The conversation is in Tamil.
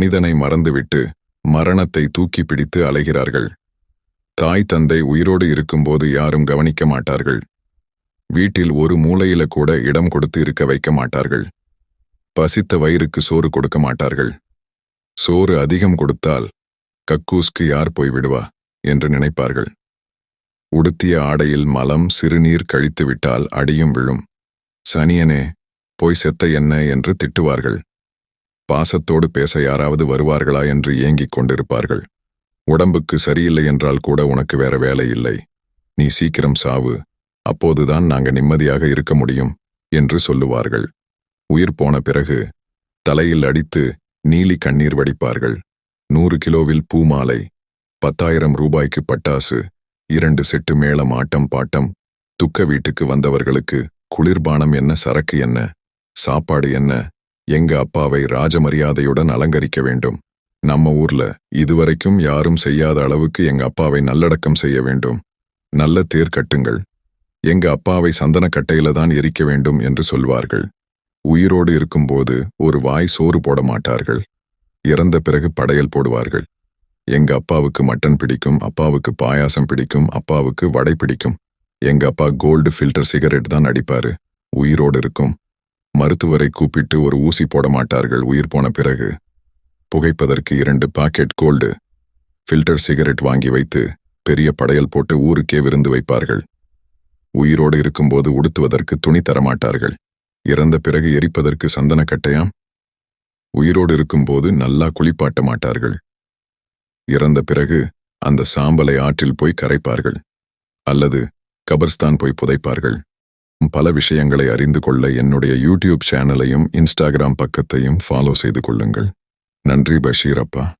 மனிதனை மறந்துவிட்டு மரணத்தை தூக்கி பிடித்து அலைகிறார்கள். தாய் தந்தை உயிரோடு இருக்கும்போது யாரும் கவனிக்க மாட்டார்கள். வீட்டில் ஒரு மூலையில கூட இடம் கொடுத்து இருக்க வைக்க மாட்டார்கள். பசித்த வயிறுக்கு சோறு கொடுக்க மாட்டார்கள். சோறு அதிகம் கொடுத்தால் கக்கூஸ்க்கு யார் போய் விடுவா என்று நினைப்பார்கள். உடுத்திய ஆடையில் மலம் சிறுநீர் கழித்துவிட்டால் அடியும் விழும். சனியனே போய் செத்த என்ன என்று திட்டுவார்கள். பாசத்தோடு பேச யாராவது வருவார்களா என்று ஏங்கிக் கொண்டிருப்பார்கள். உடம்புக்கு சரியில்லை என்றால் கூட உனக்கு வேற வேலை இல்லை. நீ சீக்கிரம் சாவு. அப்போதுதான் நாங்க நிம்மதியாக இருக்க முடியும் என்று சொல்லுவார்கள். உயிர் போன பிறகு தலையில் அடித்து நீலி கண்ணீர் வடிப்பார்கள். நூறு கிலோவில் பூமாலை பத்தாயிரம் ரூபாய்க்கு பட்டாசு இரண்டு செட்டு மேளம் ஆட்டம் பாட்டம் துக்க வீட்டுக்கு வந்தவர்களுக்கு குளிர்பானம் என்ன சரக்கு என்ன சாப்பாடு என்ன எங்க அப்பாவை ராஜமரியாதையுடன் அலங்கரிக்க வேண்டும். நம்ம ஊர்ல இதுவரைக்கும் யாரும் செய்யாத அளவுக்கு எங்க அப்பாவை நல்லடக்கம் செய்ய வேண்டும். நல்ல தேர் கட்டுங்கள். எங்க அப்பாவை சந்தன கட்டையில தான் எரிக்க வேண்டும் என்று சொல்வார்கள். உயிரோடு இருக்கும்போது ஒரு வாய் சோறு போட மாட்டார்கள். இறந்த பிறகு படையல் போடுவார்கள். எங்க அப்பாவுக்கு மட்டன் பிடிக்கும் அப்பாவுக்கு பாயாசம் பிடிக்கும் அப்பாவுக்கு வடை பிடிக்கும். எங்க அப்பா கோல்டு ஃபில்டர் சிகரெட் தான் அடிப்பாரு. உயிரோடு இருக்கும். மருத்துவரை கூப்பிட்டு ஒரு ஊசி போட மாட்டார்கள். உயிர் போன பிறகு புகைப்பதற்கு இரண்டு பாக்கெட் கோல்டு ஃபில்டர் சிகரெட் வாங்கி வைத்து பெரிய படையல் போட்டு ஊருக்கே விருந்து வைப்பார்கள். உயிரோடு இருக்கும்போது உடுத்துவதற்கு துணி தரமாட்டார்கள். இறந்த பிறகு எரிப்பதற்கு சந்தன கட்டையாம். உயிரோடு இருக்கும்போது நல்லா குளிப்பாட்ட மாட்டார்கள். இறந்த பிறகு அந்த சாம்பலை ஆற்றில் போய் கரைப்பார்கள். அல்லது கபர்ஸ்தான் போய் புதைப்பார்கள். பல விஷயங்களை அறிந்து கொள்ள என்னுடைய யூடியூப் சேனலையும் இன்ஸ்டாகிராம் பக்கத்தையும் ஃபாலோ செய்து கொள்ளுங்கள். நன்றி பஷீர் அப்பா.